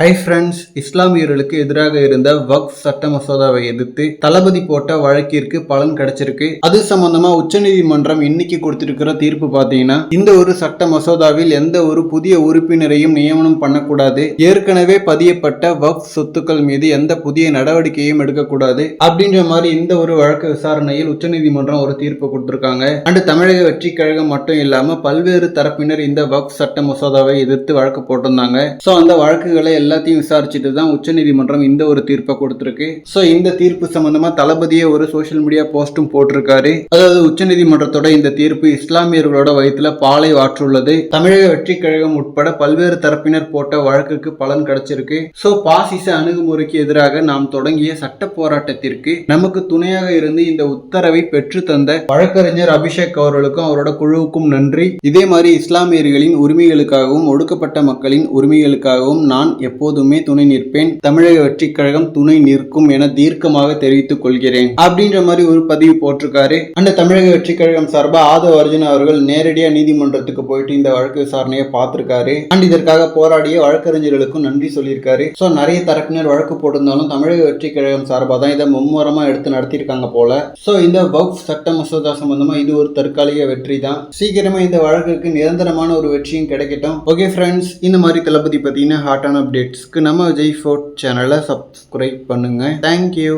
Hi friends இஸ்லாமியர்களுக்கு எதிராக இருந்த வக்ஃப் சட்ட மசோதாவை எதிர்த்து தளபதி போட்ட வழக்கிற்கு பலன் கிடைச்சிருக்கு. அது சம்பந்தமா உச்சநீதிமன்றம் இன்னைக்கு கொடுத்திருக்கிற தீர்ப்பு பார்த்தீங்கன்னா இந்த ஒரு சட்ட மசோதாவில் எந்த ஒரு புதிய உறுப்பினரையும் நியமனம் பண்ணக்கூடாது. ஏற்கனவே பதியப்பட்ட வக்ஃப் சொத்துக்கள் மீது எந்த புதிய நடவடிக்கையும் எடுக்கக்கூடாது. அப்படின்ற மாதிரி இந்த ஒரு வழக்கு விசாரணையில் உச்சநீதிமன்றம் ஒரு தீர்ப்பு கொடுத்திருக்காங்க. அண்ட் தமிழக வெற்றி கழகம் மட்டும் இல்லாம பல்வேறு தரப்பினர் இந்த வக்ஃப் சட்ட மசோதாவை எதிர்த்து வழக்கு போட்டிருந்தாங்க. ஸோ அந்த வழக்குகளை எல்லாத்தையும் விசாரிச்சுட்டு தான் உச்சநீதிமன்றம் இந்த ஒரு தீர்ப்பை கொடுத்துருக்கு. ஸோ இந்த தீர்ப்பு சம்பந்தமா தளபதியே ஒரு சோஷியல் மீடியா போஸ்ட்டும் போட்டிருக்காரு. அதாவது உச்சநீதிமன்றத்தோட இந்த தீர்ப்பு இஸ்லாமியர்களோட வயிற்றுல பாலை வாற்றுள்ளது. தமிழக வெற்றி கழகம் உட்பட பல்வேறு தரப்பினர் போட்ட வழக்குக்கு பலன் கிடைச்சிருக்கு. ஸோ பாசிச அணுகுமுறைக்கு எதிராக நாம் தொடங்கிய சட்ட போராட்டத்திற்கு நமக்கு துணையாக இருந்து இந்த உத்தரவை பெற்று தந்த வழக்கறிஞர் அபிஷேக் அவர்களுக்கும் அவரோட குழுவுக்கும் நன்றி. இதே மாதிரி இஸ்லாமியர்களின் உரிமைகளுக்காகவும் ஒடுக்கப்பட்ட மக்களின் உரிமைகளுக்காகவும் நான் எப்போதுமே துணை நிற்பேன். தமிழக வெற்றி கழகம் துணை நிற்கும் என தீர்க்கமாக தெரிவித்துக் கொள்கிறேன். அப்படின்ற மாதிரி ஒரு பதிவு போட்டிருக்காரு. அந்த தமிழக வெற்றி கழகம் சார்பா ஆதவ அர்ஜுன் அவர்கள் நேரடியா நீதிமன்றத்துக்கு போயிட்டு இந்த வழக்கு விசாரணையை பார்த்திருக்காரு. அண்ட் இதற்காக போராடிய வழக்கறிஞர்களுக்கும் நன்றி சொல்லியிருக்காரு. ஸோ நிறைய தரப்பினர் வழக்கு போட்டிருந்தாலும் தமிழக வெற்றி கழகம் சார்பாக தான் இதை மும்முரமா எடுத்து நடத்தியிருக்காங்க போல. ஸோ இந்த வக்ஃப் சட்ட மசோதா சம்பந்தமா இது ஒரு தற்காலிக வெற்றி தான். சீக்கிரமா இந்த வழக்குக்கு நிரந்தரமான ஒரு வெற்றியும் கிடைக்கட்டும். ஓகே ஃப்ரெண்ட்ஸ் இந்த மாதிரி தளபதி பார்த்தீங்கன்னா ஹாட்டான அப்டேட்ஸ்க்கு நம்ம விஜய் ஃபோர்ட் சேனலை சப்ஸ்கிரைப் பண்ணுங்க. Thank you